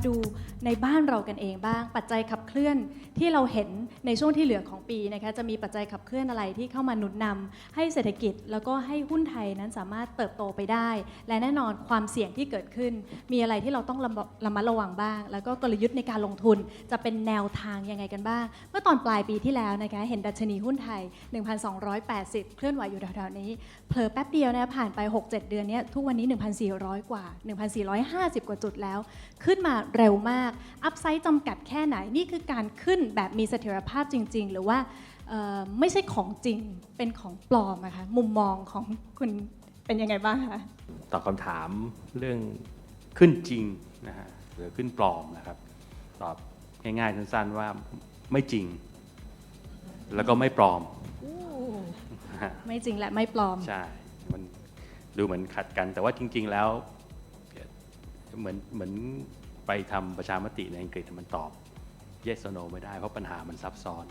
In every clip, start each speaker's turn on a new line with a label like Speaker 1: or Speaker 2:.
Speaker 1: มาดูในบ้านเรากันเองบ้าง ปัจจัยขับเคลื่อนที่เราเห็นในช่วงที่เหลือของปีนะคะจะมีปัจจัยขับเคลื่อนอะไรที่เข้ามาหนุนนำให้เศรษฐกิจแล้วก็ให้หุ้นไทยนั้นสามารถเติบโตไปได้ และแน่นอนความเสี่ยงที่เกิดขึ้น มีอะไรที่เราต้องระมัดระมัดระวังบ้าง แล้วก็กลยุทธ์ในการลงทุนจะเป็นแนวทางยังไงกันบ้าง เมื่อตอนปลายปีที่แล้วนะคะเห็นดัชนีหุ้นไทย 1,280 เคลื่อนไหวอยู่แถวๆนี้เผลอแป๊บเดียวนะผ่านไป 6-7 เดือนเนี้ยทุกวันนี้ 1,400 กว่า 1,450 กว่าจุดแล้ว ขึ้นมาเร็วมาก อัพไซด์จำกัดแค่ไหน นี่คือการขึ้นแบบมีเสถียรภาพจริง ๆ หรือว่าเอ่อไม่ใช่ของจริงเป็นของปลอมอะคะมุมมองของคุณเป็นยังไงบ้างคะ
Speaker 2: ตอบคำถามเรื่องขึ้นจริงนะฮะหรือขึ้นปลอมนะครับ ตอบง่ายๆสั้นๆว่าไม่จริง แล้วก็ไม่ปลอมนะฮะ
Speaker 1: ไม่จริงและไม่ปลอม
Speaker 2: ใช่มันดูเหมือนขัดกัน แต่ว่าจริง ๆแล้ว เหมือนเหมือน ไปทำประชามติในอังกฤษมันตอบ yes or no ไม่ได้เพราะปัญหามันซับซ้อน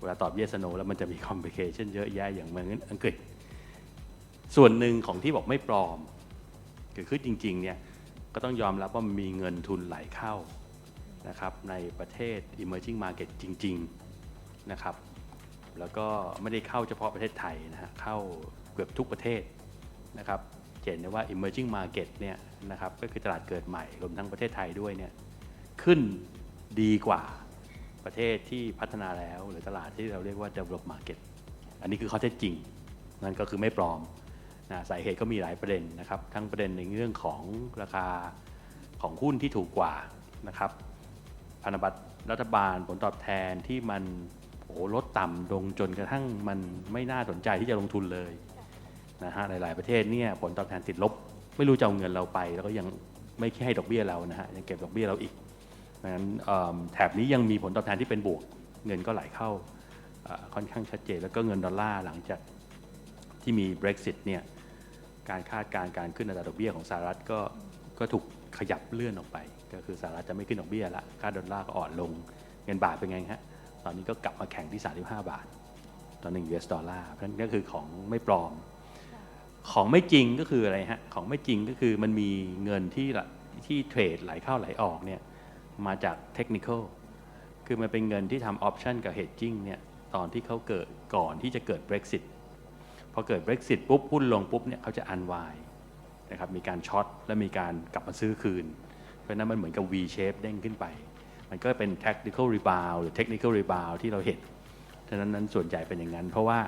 Speaker 2: เวลาตอบ yes or no แล้วมันจะมี complication เยอะแยะอย่างเมืองอังกฤษ ส่วนหนึ่งของที่บอกไม่ปลอมคือคือจริงๆเนี่ยก็ต้องยอมรับว่ามีเงินทุนไหลเข้านะครับในประเทศ emerging market จริง ๆนะครับ แล้วก็ไม่ได้เข้าเฉพาะประเทศไทยนะฮะเข้าเกือบทุกประเทศนะครับ จะเห็นได้ว่า emerging market เนี่ยนะครับก็คือตลาดเกิดใหม่รวมทั้งประเทศไทยด้วยเนี่ยขึ้นดีกว่าประเทศที่พัฒนาแล้ว หรือตลาดที่เราเรียกว่า develop market อันนี้คือข้อเท็จจริง นั่นก็คือไม่ปลอมนะสาเหตุก็มีหลายประเด็นนะครับ ทั้งประเด็นในเรื่องของราคาของหุ้นที่ถูกกว่านะครับพันธบัตรรัฐบาลผลตอบแทนที่มันโอ้โหลดต่ำลงจนกระทั่งมันไม่น่าสนใจที่จะลงทุนเลย นะฮะหลาย ๆ ประเทศเนี่ยผลตอบแทนติดลบ ไม่รู้จะเอาเงินเราไป แล้วก็ยังไม่ให้ดอกเบี้ยเรานะฮะยังเก็บดอกเบี้ยเราอีกดังนั้นแถบนี้ยังมีผลตอบแทนที่เป็นบวก เงินก็ไหลเข้าค่อนข้างชัดเจน แล้วก็เงินดอลลาร์หลังจากที่มี Brexit เนี่ยการคาดการณ์การขึ้นอัตราดอกเบี้ยของสหรัฐก็ก็ถูกขยับเลื่อนออกไป ก็คือสหรัฐจะไม่ขึ้นดอกเบี้ยละค่าดอลลาร์ก็อ่อนลง เงินบาทเป็นไงฮะตอนนี้ก็กลับมาแข่งที่ 35 บาทต่อ1 US ดอลลาร์เพราะนั้นก็คือของไม่ปลอม ของไม่จริงก็คืออะไรฮะของไม่จริงก็คือมันมีเงินที่ละที่เทรดไหลเข้าไหลออกเนี่ยมาจากเทคนิคอลคือมันเป็นเงินที่ทำออปชันกับ hedging เนี่ยตอนที่เขาเกิดก่อนที่จะเกิด Brexit พอเกิด Brexit ปุ๊บหุ้นลงปุ๊บเนี่ยเขาจะอันวายนะครับมีการช็อตและมีการกลับมาซื้อคืน เพราะฉะนั้นมันเหมือนกับ V shape เด้งขึ้นไป มันก็เป็น tactical rebound หรือ technical rebound ที่เราเห็นฉะนั้นนั้นส่วนใหญ่เป็นอย่างนั้น เพราะว่า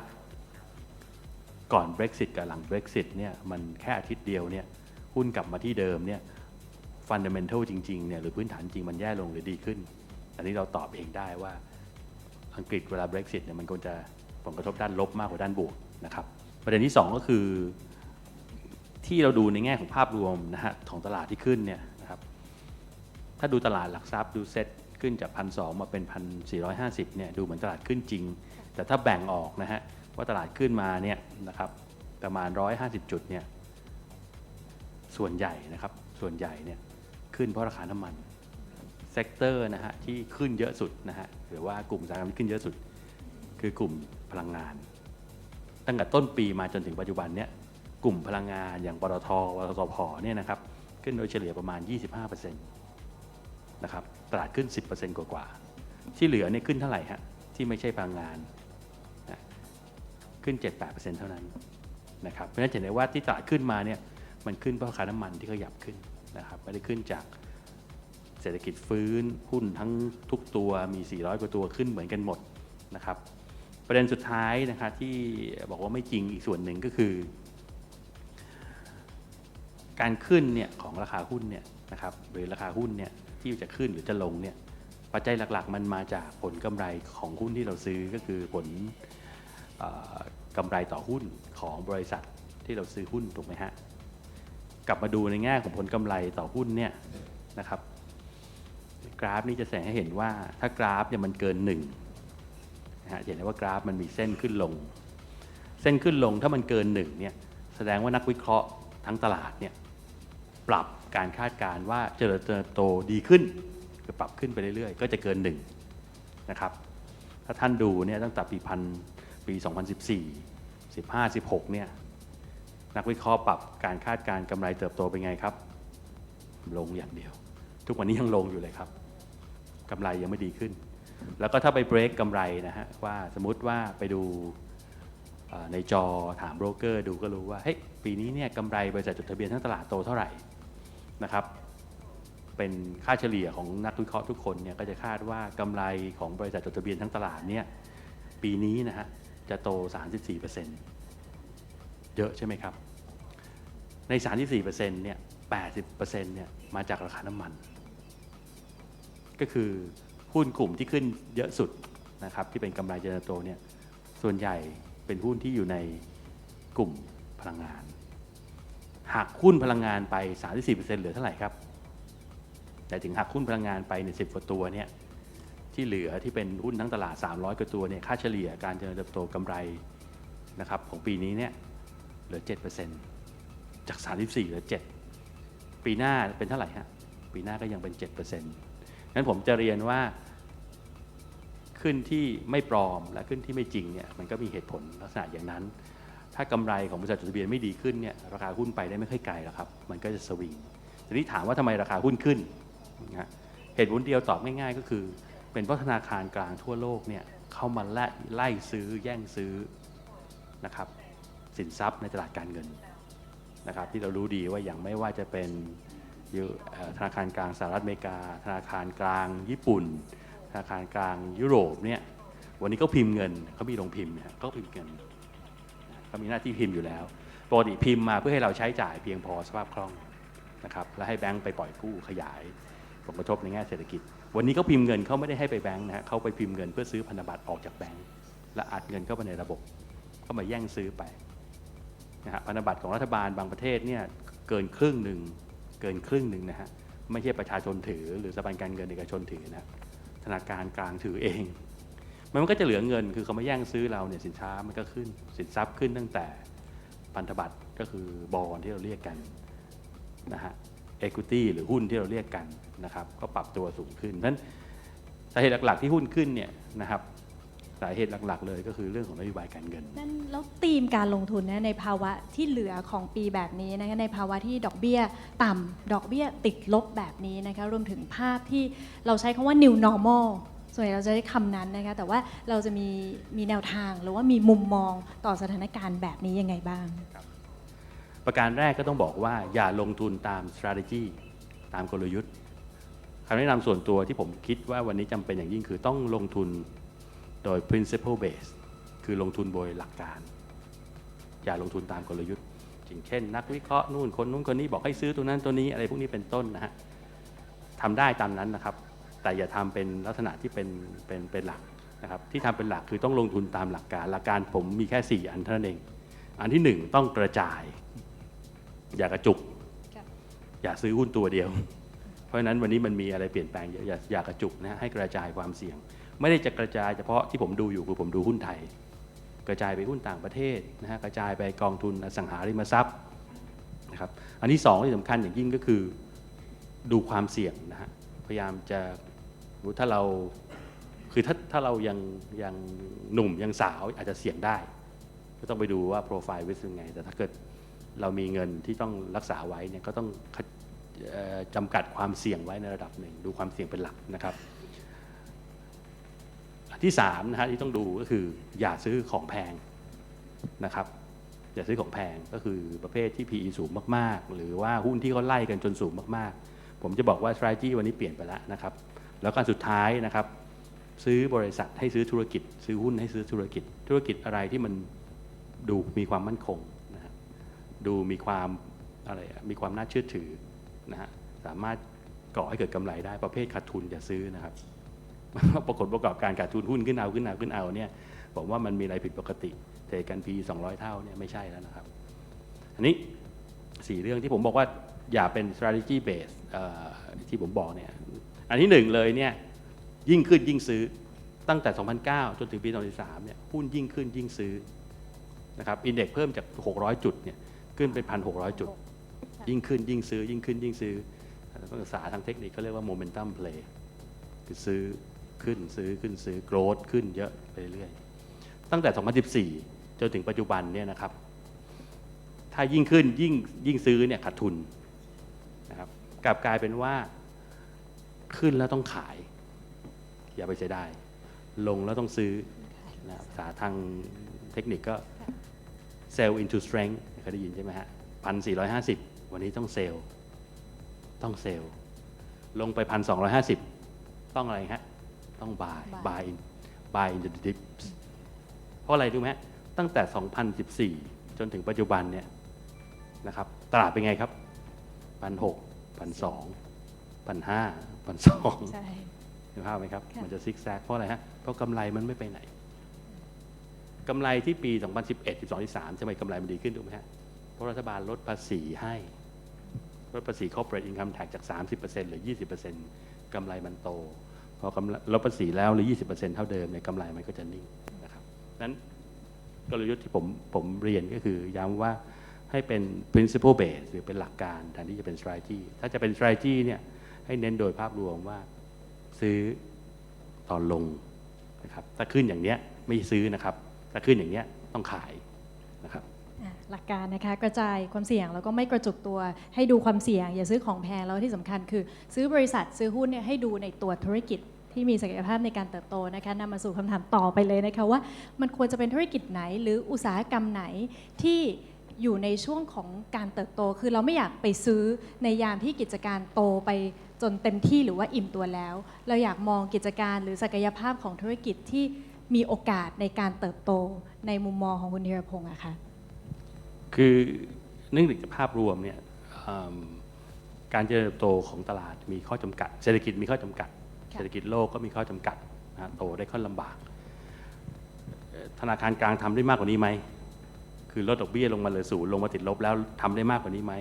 Speaker 2: ก่อน Brexit กับหลัง Brexit เนี่ยมันแค่อาทิตย์เดียวเนี่ยหุ้นกลับมาที่เดิมเนี่ย fundamental จริงๆเนี่ยหรือพื้นฐานจริงมันแย่ลงหรือดีขึ้น อันนี้เราตอบเองได้ว่าอังกฤษเวลา Brexit เนี่ยมันควรจะผลกระทบด้านลบมากกว่าด้านบวกนะครับประเด็นที่ 2 ก็คือ ที่เราดูในแง่ของภาพรวมนะฮะของตลาดที่ขึ้นเนี่ยนะครับถ้าดูตลาดหลักทรัพย์ดูเซ็ตขึ้นจากพันสมาเป็นพันสี่เนี่ยดูเหมือนตลาดขึ้นจริง แต่ถ้าแบ่งออกนะฮะ ว่าตลาดขึ้นมาเนี่ยนะครับประมาณ 150 จุดเนี่ยส่วนใหญ่นะครับส่วนใหญ่เนี่ยขึ้นเพราะราคาน้ำมันเซกเตอร์นะฮะที่ขึ้นเยอะสุดนะฮะหรือว่ากลุ่มอุตสาหกรรมที่ขึ้นเยอะสุด คือกลุ่มพลังงาน ตั้งแต่ต้นปีมาจนถึงปัจจุบันเนี่ยกลุ่มพลังงานอย่างปตทวทพเนี่ยนะครับขึ้นโดยเฉลี่ยประมาณ 25%นะครับตลาดขึ้น 10%กว่ากว่าๆที่เหลือเนี่ยขึ้นเท่าไหร่ฮะที่ไม่ใช่พลังงาน ขึ้น 7-8%เท่านั้นนะครับเพราะฉะนั้นจะเห็นได้ว่าที่ตลาดขึ้นมาเนี่ยมันขึ้นเพราะราคาน้ำมันที่ขยับขึ้นนะครับไม่ได้ขึ้นจากเศรษฐกิจฟื้นหุ้นทั้งทุกตัวมี 400 กว่าตัวขึ้นเหมือนกันหมดนะครับประเด็นสุดท้ายนะครับที่บอกว่าไม่จริงอีกส่วนหนึ่งก็คือ การขึ้นเนี่ยของราคาหุ้นเนี่ยนะครับหรือราคาหุ้นเนี่ยที่จะขึ้นหรือจะลงเนี่ยปัจจัยหลักๆ มันมาจากผลกำไรของหุ้นที่เราซื้อก็คือผล กำไรต่อหุ้นของบริษัทที่เราซื้อหุ้นถูกไหมฮะกลับมาดูในแง่ของผลกำไรต่อหุ้นเนี่ยนะครับ กราฟนี้จะแสดงให้เห็นว่าถ้ากราฟเนี่ยมันเกินหนึ่งนะฮะเห็นได้ว่ากราฟมันมีเส้นขึ้นลง เส้นขึ้นลงถ้ามันเกินหนึ่งเนี่ยแสดงว่านักวิเคราะห์ทั้งตลาดเนี่ยปรับการคาดการณ์ว่าเจริญเติบโตดีขึ้นคือปรับขึ้นไปเรื่อยๆ ก็จะเกินหนึ่งนะครับถ้าท่านดูเนี่ยตั้งแต่ปีพัน ปี 2014 15 16 เนี่ย นักวิเคราะห์ปรับการคาดการณ์กำไรเติบโตเป็นไงครับ ลงอย่างเดียว ทุกวันนี้ยังลงอยู่เลยครับกำไรยังไม่ดีขึ้น แล้วก็ถ้าไปเบรกกำไรนะฮะว่าสมมติว่าไปดูในจอถามโบรกเกอร์ดูก็รู้ว่าเฮ้ยปีนี้เนี่ยกำไรบริษัทจดทะเบียนทั้งตลาดโตเท่าไหร่นะครับเป็นค่าเฉลี่ยของนักวิเคราะห์ทุกคนเนี่ยก็จะคาดว่ากำไรของบริษัทจดทะเบียนทั้งตลาดเนี่ยปีนี้นะฮะ จะโต 34%เยอะใช่ไหมครับ ใน 34%เนี่ย 80%เนี่ย มาจากราคาน้ำมัน ก็คือหุ้นกลุ่มที่ขึ้นเยอะสุดนะครับที่เป็นกำไรเจริญโตเนี่ย ส่วนใหญ่เป็นหุ้นที่อยู่ในกลุ่มพลังงาน หากหุ้นพลังงานไป 34%เหลือเท่าไหร่ครับ แต่ถึงหักหุ้นพลังงานไปในสิบกว่าตัวเนี่ย ที่เหลือที่เป็นหุ้นทั้งตลาด 300 กว่าตัวเนี่ยค่าเฉลี่ยการเจริญเติบโตกำไรนะครับของปีนี้เนี่ยเหลือ 7%จาก 34 เหลือ 7 ปีหน้าเป็นเท่าไหร่ฮะ ปีหน้าก็ยังเป็น7%งั้นผมจะเรียนว่าขึ้นที่ไม่ปลอมและขึ้นที่ไม่จริงเนี่ยมันก็มีเหตุผลลักษณะอย่างนั้น ถ้ากำไรของบริษัทจดทะเบียนไม่ดีขึ้นเนี่ยราคาหุ้นไปได้ไม่ค่อยไกลหรอกครับ มันก็จะสวิงทีนี้ถามว่าทำไมราคาหุ้นขึ้นนะเหตุผลเดียวตอบง่ายๆก็คือ เป็นเพราะธนาคารกลางทั่วโลกเนี่ยเข้ามาไล่ไล่ซื้อแย่งซื้อนะครับสินทรัพย์ในตลาดการเงินนะครับที่เรารู้ดีว่าอย่างไม่ว่าจะเป็นธนาคารกลางสหรัฐอเมริกา ธนาคารกลางญี่ปุ่น ธนาคารกลางยุโรปเนี่ยวันนี้ก็พิมพ์เงินเขามีโรงพิมพ์เนี่ยเขาพิมพ์เงินเขามีหน้าที่พิมพ์อยู่แล้วปกติพิมพ์มาเพื่อให้เราใช้จ่ายเพียงพอสภาพคล่องนะครับแล้วให้แบงก์ไปปล่อยกู้ขยายผลกระทบในแง่เศรษฐกิจ วันนี้เขาพิมพ์เงินเขาไม่ได้ให้ไปแบงก์นะฮะเขาไปพิมพ์เงินเพื่อซื้อพันธบัตรออกจากแบงก์และอัดเงินเข้าไปในระบบก็มาแย่งซื้อไปนะฮะพันธบัตรของรัฐบาลบางประเทศเนี่ยเกินครึ่งหนึ่งเกินครึ่งหนึ่งนะฮะไม่ใช่ประชาชนถือ หรือสถาบันการเงินเอกชนถือนะธนาคารกลางถือเอง มันก็จะเหลือเงินคือเขามาแย่งซื้อเราเนี่ยสินค้ามันก็ขึ้นสินทรัพย์ขึ้นตั้งแต่พันธบัตรก็คือบอลที่เราเรียกกันนะฮะ equity หรือหุ้นที่เราเรียกกันนะครับก็ปรับตัวสูงขึ้นเพราะฉะนั้นสาเหตุหลักๆที่หุ้นขึ้นเนี่ยนะครับสาเหตุหลักๆ เลยก็คือเรื่องของนโยบายการเงิน
Speaker 1: นั่นแล้วธีมการลงทุนนะในภาวะที่เหลือของปีแบบนี้นะคะในภาวะที่ดอกเบี้ยต่ำดอกเบี้ยติดลบแบบนี้นะคะรวมถึงภาพที่เราใช้คำว่า new normal ส่วนใหญ่เราจะใช้คำนั้นนะคะแต่ว่าเราจะมีมีแนวทางหรือว่ามีมุมมองต่อสถานการณ์แบบนี้ยังไงบ้าง
Speaker 2: ประการแรกก็ต้องบอกว่าอย่าลงทุนตาม strategy ตามกลยุทธ์คำแนะนำส่วนตัวที่ผมคิดว่าวันนี้จำเป็นอย่างยิ่งคือต้องลงทุนโดย principle base คือลงทุนโดยหลักการ อย่าลงทุนตามกลยุทธ์อย่างเช่น นักวิเคราะห์นู่นคนนู้นคนนี้บอกให้ซื้อตัวนั้นตัวนี้อะไรพวกนี้เป็นต้นนะฮะทำได้ตามนั้นนะครับ แต่อย่าทำเป็นลักษณะที่เป็นเป็นเป็นหลักนะครับที่ทำเป็นหลักคือต้องลงทุนตามหลักการ หลักการผมมีแค่ 4 อันเท่านั้นเอง อันที่หนึ่งต้องกระจาย อย่ากระจุก
Speaker 1: ครับ
Speaker 2: อย่าซื้อหุ้นตัวเดียว เพราะฉะนั้นวันนี้มันมีอะไรเปลี่ยนแปลงเยอะอย่าอย่ากระจุกนะฮะให้กระจายความเสี่ยง ไม่ได้จะกระจายเฉพาะที่ผมดูอยู่คือผมดูหุ้นไทย กระจายไปหุ้นต่างประเทศนะฮะกระจายไปกองทุนอสังหาริมทรัพย์นะครับอันที่สองที่สำคัญอย่างยิ่งก็คือดูความเสี่ยงนะฮะพยายามจะถ้าเราคือถ้าถ้าเรายังยังหนุ่มยังสาวอาจจะเสี่ยงได้ ก็ต้องไปดูว่าโปรไฟล์วิสเป็นไง แต่ถ้าเกิด เรามีเงินที่ต้องรักษาไว้เนี่ยก็ต้องจำกัดความเสี่ยงไว้ในระดับหนึ่ง ดูความเสี่ยงเป็นหลักนะครับที่สามนะฮะที่ต้องดูก็คืออย่าซื้อของแพงนะครับอย่าซื้อของแพงก็คือประเภทที่ PE สูงมากๆ หรือว่าหุ้นที่เขาไล่กันจนสูงมากๆ ผมจะบอกว่า strategy วันนี้เปลี่ยนไปแล้วนะครับ แล้วก็อันสุดท้ายนะครับซื้อบริษัทให้ซื้อธุรกิจ ซื้อหุ้นให้ซื้อธุรกิจ ธุรกิจอะไรที่มันดูมีความมั่นคง ดูมีความอะไรมีความน่าเชื่อถือนะฮะสามารถก่อให้เกิดกำไรได้ประเภทขาดทุนอย่าซื้อนะครับ ปรากฏประกอบการขาดทุนหุ้นขึ้นเอาขึ้นเอาขึ้นเอาเนี่ยผมว่ามันมีอะไรผิดปกติเทกันพี200 เท่าเนี่ยไม่ใช่แล้วนะครับ อันนี้สี่เรื่องที่ผมบอกว่าอย่าเป็น strategy base ที่ผมบอกเนี่ยอันที่หนึ่งเลยเนี่ยยิ่งขึ้นยิ่งซื้อตั้งแต่ 2009 จนถึงปี 2013 เนี่ยหุ้นยิ่งขึ้นยิ่งซื้อนะครับอินเด็กเพิ่มจาก 600 จุดเนี่ย ขึ้นเป็น1,600จุด ยิ่งขึ้นยิ่งซื้อ ยิ่งขึ้นยิ่งซื้อภาษาทางเทคนิคเขาเรียกว่า momentum play คือซื้อขึ้นซื้อขึ้นซื้อ growth ขึ้นเยอะไปเรื่อยๆตั้งแต่ 2014 จนถึงปัจจุบันเนี่ยนะครับ ถ้ายิ่งขึ้นยิ่งยิ่งซื้อเนี่ยขาดทุนนะครับกลับกลายเป็นว่าขึ้นแล้วต้องขาย อย่าไปเสียดายลงแล้วต้องซื้อนะภาษาทางเทคนิคก็ sell into strength เคยได้ยินใช่ไหมฮะพันสี่ร้อยห้าสิบวันนี้ต้องเซลล์ต้องเซลล์ลงไปพันสองร้อยห้าสิบต้องอะไรฮะต้อง buy
Speaker 1: Buy
Speaker 2: buy in buy into the dips เพราะอะไรรู้ไหมฮะตั้งแต่ 2014 จนถึงปัจจุบันเนี่ยนะครับตลาดเป็นไงครับพันหกพันสองพันห้าพันสอง
Speaker 1: ใช่
Speaker 2: เห็นภาพไหมครับ
Speaker 1: ค่ะ
Speaker 2: มันจะซิกแซกเพราะอะไรฮะเพราะกำไรมันไม่ไปไหน กำไรที่ปี 2011 12 13ทำไมกำไรมันดีขึ้นถูกไหมฮะ เพราะรัฐบาลลดภาษีให้ ลดภาษี corporate income tax จาก 30%เหรือ 20%กำไรมันโต พอกำลดภาษีแล้วหรือ 20%เท่าเดิมเนี่ยกำไรมันก็จะนิ่งนะครับนั้นกลยุทธ์ที่ผมผมเรียนก็คือย้ำว่าให้เป็น principle base หรือเป็นหลักการแทนที่จะเป็น strategy ถ้าจะเป็น strategy เนี่ยให้เน้นโดยภาพรวมว่าซื้อตอนลงนะครับถ้าขึ้นอย่างเนี้ยไม่ซื้อนะครับ ถ้าขึ้นอย่างเนี้ยต้องขายนะครับ
Speaker 1: หลักการนะคะกระจายความเสี่ยงแล้วก็ไม่กระจุกตัวให้ดูความเสี่ยง อย่าซื้อของแพงแล้วที่สำคัญคือ ซื้อบริษัทซื้อหุ้นเนี่ยให้ดูในตัวธุรกิจที่มีศักยภาพในการเติบโตนะคะนำมาสู่คำถามต่อไปเลยนะคะว่า มันควรจะเป็นธุรกิจไหน หรืออุตสาหกรรมไหนที่อยู่ในช่วงของการเติบโต คือเราไม่อยากไปซื้อในยามที่กิจการโตไปจนเต็มที่หรือว่าอิ่มตัวแล้ว เราอยากมองกิจการหรือศักยภาพของธุรกิจที่ มีโอกาสในการเติบโตในมุมมองของคุณธีรพงศ์อะค่ะ
Speaker 2: คือเนื่องจากภาพรวมเนี่ยอืมการเจริญเติบโตของตลาดมีข้อจำกัด เศรษฐกิจมีข้อจำกัด
Speaker 1: ค่ะ
Speaker 2: เศรษฐกิจโลกก็มีข้อจำกัดนะฮะโตได้ค่อนลำบากเอ่อธนาคารกลางทำได้มากกว่านี้ไหมคือลดดอกเบี้ยลงมาเหลือศูนย์ลงมาติดลบแล้วทำได้มากกว่านี้ไหม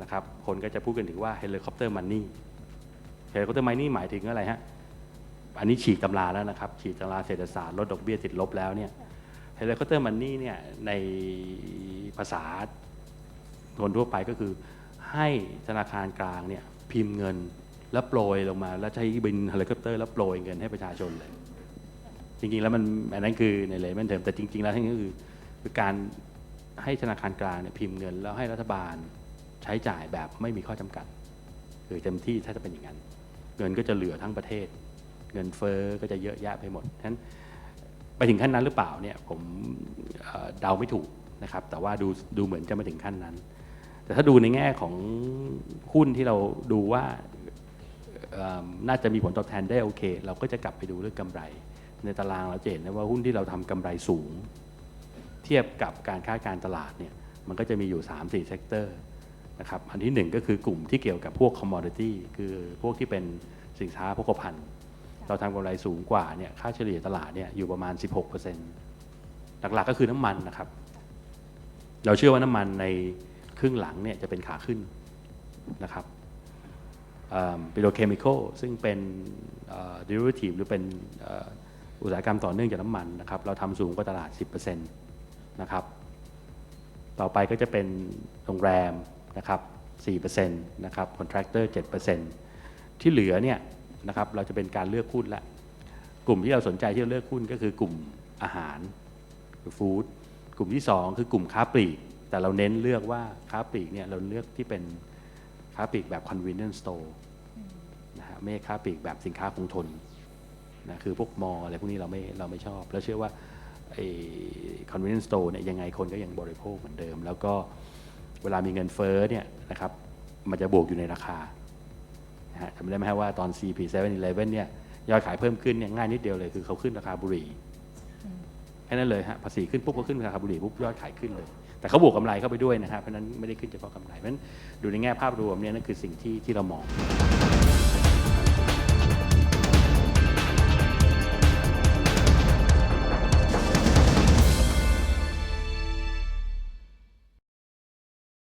Speaker 2: นะครับคนก็จะพูดกันถึงว่าเฮลิคอปเตอร์มันนี่เฮลิคอปเตอร์มันนี่หมายถึงอะไรฮะ อันนี้ฉีกตำราแล้วนะครับ ฉีกตำราเศรษฐศาสตร์ลดดอกเบี้ยติดลบแล้วเนี่ยเฮลิคอปเตอร์มันนี่เนี่ยในภาษาคนทั่วไปก็คือ ให้ธนาคารกลางเนี่ยพิมพ์เงินแล้วโปรยลงมา แล้วใช้บินเฮลิคอปเตอร์แล้วโปรยเงินให้ประชาชนเลย จริงๆแล้วมันอันนั้นคือในเลเมนเทอมแต่จริง ๆ แล้วทั้งนี้ก็คือคือการให้ธนาคารกลางเนี่ยพิมพ์เงิน แล้วให้รัฐบาลใช้จ่ายแบบไม่มีข้อจำกัด คือเต็มที่ถ้าจะเป็นอย่างนั้น เงินก็จะเหลือทั้งประเทศ เงินเฟ้อก็จะเยอะแยะไปหมดฉะนั้นไปถึงขั้นนั้นหรือเปล่าเนี่ยผมเดาไม่ถูกนะครับ แต่ว่าดูดูเหมือนจะมาถึงขั้นนั้น แต่ถ้าดูในแง่ของหุ้นที่เราดูว่าน่าจะมีผลตอบแทนได้โอเค เราก็จะกลับไปดูเรื่องกำไร ในตารางเราจะเห็นนะว่าหุ้นที่เราทำกำไรสูง เทียบกับการค่าการตลาดเนี่ยมันก็จะมีอยู่ 3-4เซกเตอร์นะครับอันที่หนึ่งก็คือกลุ่มที่เกี่ยวกับพวก commodity คือพวกที่เป็นสินค้าโภคภัณฑ์ เราทำกำไรสูงกว่าเนี่ยค่าเฉลี่ยตลาดเนี่ยอยู่ประมาณ 16%หลักๆก็คือน้ำมันนะครับ เราเชื่อว่าน้ำมันในครึ่งหลังเนี่ยจะเป็นขาขึ้นนะครับปิโตรเคมีคอลซึ่งเป็นเอ่อ derivative หรือเป็นอุตสาหกรรมต่อเนื่องจากน้ำมันนะครับเราทำสูงกว่าตลาด 10%นะครับต่อไปก็จะเป็นโรงแรมนะครับ4%นะครับคอนแทคเตอร์7%ที่เหลือเนี่ย นะครับเราจะเป็นการเลือกหุ้นละกลุ่มที่เราสนใจที่เราเลือกหุ้นก็คือกลุ่มอาหารคือฟู้ดกลุ่มที่ 2 คือกลุ่มค้าปลีก แต่เราเน้นเลือกว่าค้าปลีกเนี่ยเราเลือกที่เป็นค้าปลีกแบบ convenience store นะฮะไม่ค้าปลีกแบบสินค้าคงทนนะคือพวกมออะไรพวกนี้เราไม่เราไม่ชอบ แล้วเชื่อว่าไอ้ convenience store เนี่ยยังไงคนก็ยังบริโภคเหมือนเดิม แล้วก็เวลามีเงินเฟ้อเนี่ยนะครับมันจะบวกอยู่ในราคา จำได้ไหมฮะว่าตอน CP 7-Eleven เนี่ยยอดขายเพิ่มขึ้นเนี่ยง่ายนิดเดียวเลยคือเขาขึ้นราคาบุหรี่แค่นั้นเลยฮะภาษีขึ้นปุ๊บก็ขึ้นราคาบุหรี่ปุ๊บยอดขายขึ้นเลย แต่เขาบวกกำไรเข้าไปด้วยนะฮะเพราะฉะนั้นไม่ได้ขึ้นเฉพาะกำไรเพราะฉะนั้นดูในแง่ภาพรวมเนี่ยนั่นคือสิ่งที่ที่เรามอง